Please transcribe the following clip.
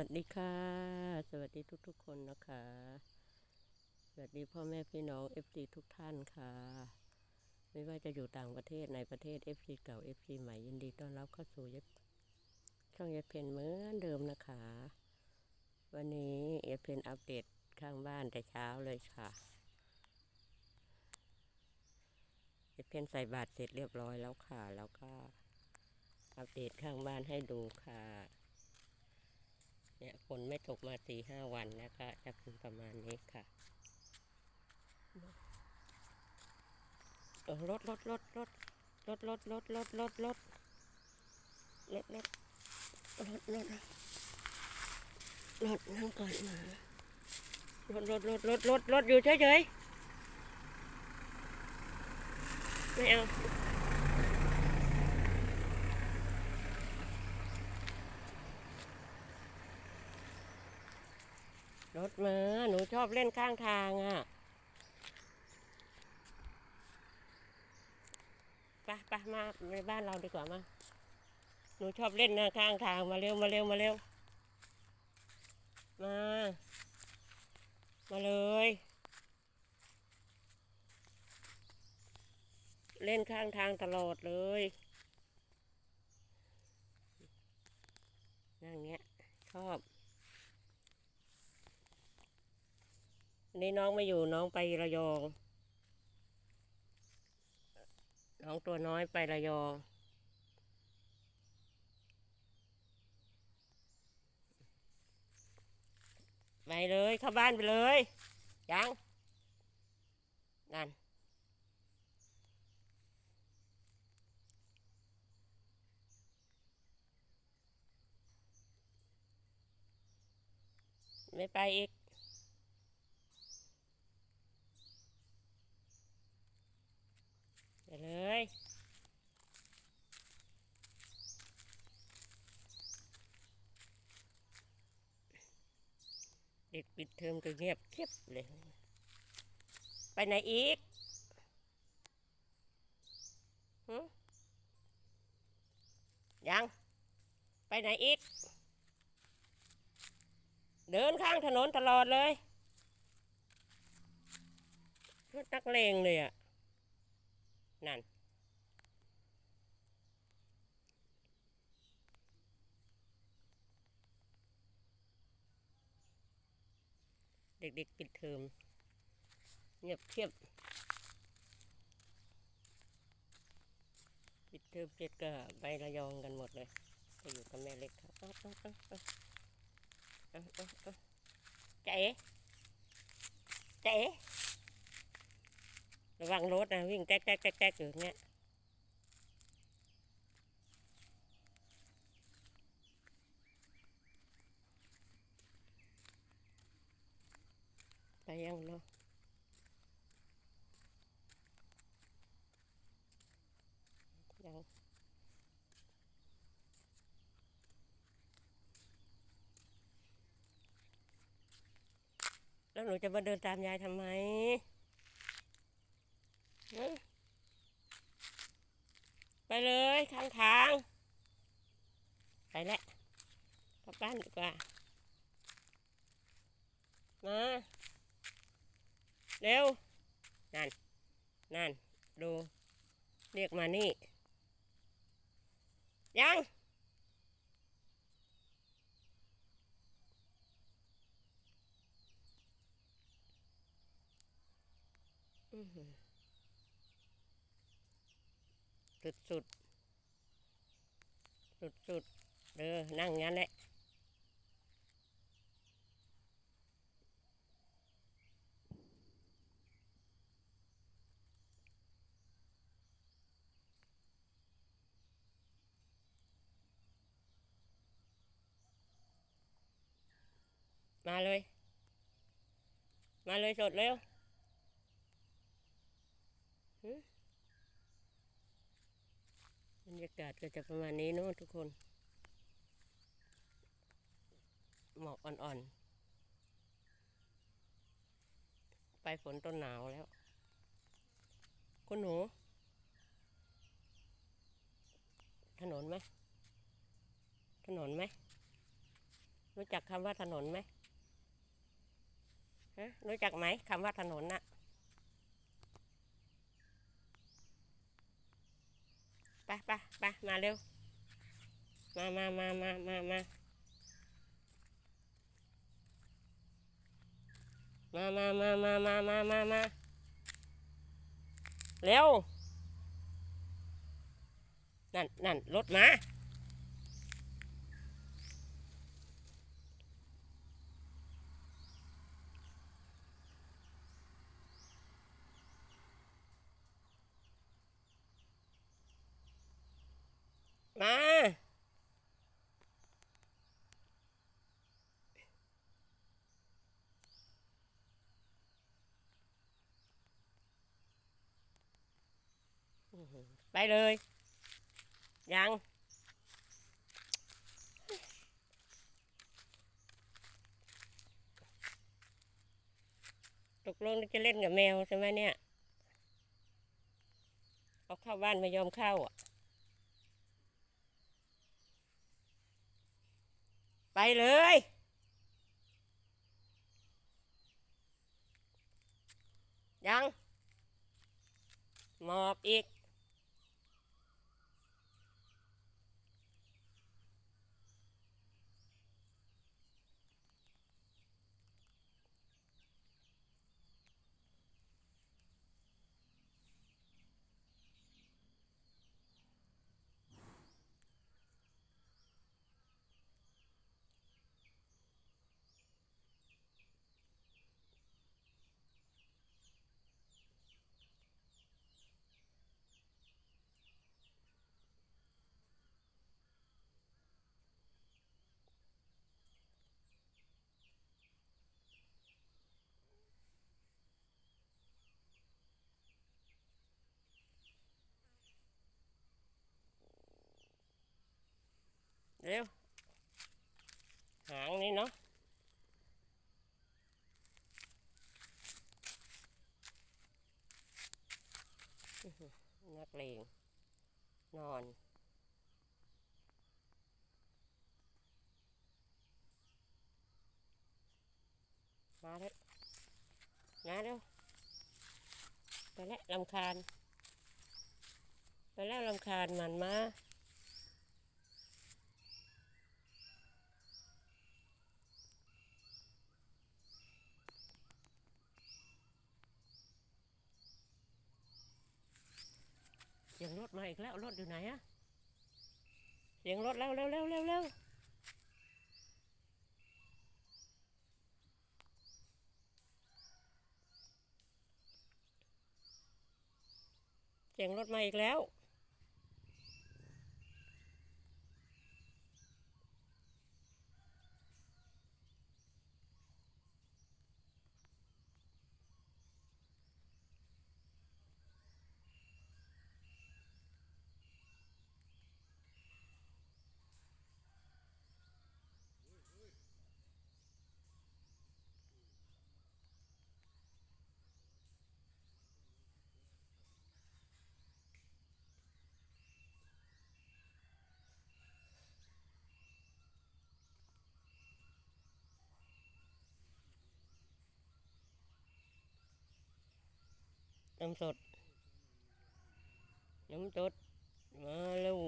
วัสดีค่ะ สวัสดีทุกๆคนนะคะ สวัสดีพ่อแม่พี่น้อง FC ทุกท่านค่ะ ไม่ว่าจะอยู่ต่างประเทศในประเทศ FC เก่า FC ใหม่ยินดีต้อนรับเข้าสู่ยช่องเย็บเพนเหมือนเดิมนะคะ วันนี้เย็บเพนอัปเดตข้างบ้านแต่เช้าเลยค่ะเย็บเพนใส่บาตรเสร็จเรียบร้อยแล้วค่ะ แล้วก็อัปเดตข้างบ้านให้ดูค่ะ เนี่ยฝนไม่ตกมาสี่ห้าวันนะคะจะเป็นประมาณนี้ค่ะเออรถรถรถรถรถรถรถรถรถรถรถรถรถรถรถรถนั่งก่อนมารถรถรถรถรถรถอยู่เฉยๆไม่เอา ถมา หนูชอบเล่นข้างทางอะไปไปมาในบ้านเราดีกว่ามา หนูชอบเล่นนะข้างทางมาเร็วมาเร็วมาเร็ว มา มาเลย เล่นข้างทางตลอดเลยนั่งเงี้ยชอบ นี้น้องไม่อยู่น้องไประยอง น้องตัวน้อยไประยอง ไปเลยเข้าบ้านไปเลย ยังนั่นไม่ไปอีก ไปเลย เด็ก ปิดเทอมก็เงียบเก็บเลย ไปไหนอีกยัง ไปไหนอีก เดินข้างถนนตลอดเลยนักเลงเลยอะ นั่น เด็กๆปิดเทอมเงียบเทียบปิดเทอมเสร็จก็ไประยองกันหมดเลยไปอยู่กับแม่เล็กครับเอาเออเออเออเจ๊เจ๊ระวังรถนะวิ่งแก๊กแก๊กแก๊กแก๊กอยู่อย่างเงี้ย ไปยังเนาะยังแล้วหนูจะมาเดินตามยายทำไมไปเลยข้างทาง ไปแล้วกลับบ้านดีกว่า มา เร็ว นั่น นั่น ดู เรียกมานี่ ยังอือหือสุดสุด สุดสุดเด้อนั่งงั้นแหละ มาเลย มาเลยสดเร็วบรรยากาศก็จะประมาณนี้เนะทุกคน หมอกอ่อนๆ ไปฝนต้นหนาวแล้ว คุณหนู ถนนไหมถนนไหมรู้จักคำว่าถนนไหม ฮะรู้จักไหมคำว่าถนนน่ะ ไปไปไปมาเร็ว มามามามามามามามามามามามามามาเร็ว นั่นนั่นรถมามา อื้อหือ ไปเลย ยัง ตกลงจะเล่นกับแมวใช่ไหมเนี่ย เอาเข้าบ้านไม่ยอมเข้าอะ ไปเลยยัง หมอบอีก เร็ว หางนี่เนาะนักเลงนอนมาแล้วมาเร็วไปแล้วลำคาญ ไปแล้วลำคาญมันมา สียงรถมาอีกแล้วรถอยู่ไหนอะเสียงรถแล้วเร็วเร็วเร็วเร็วเสียงรถมาอีกแล้ว น้ำสด น้ำสด มาเร็ว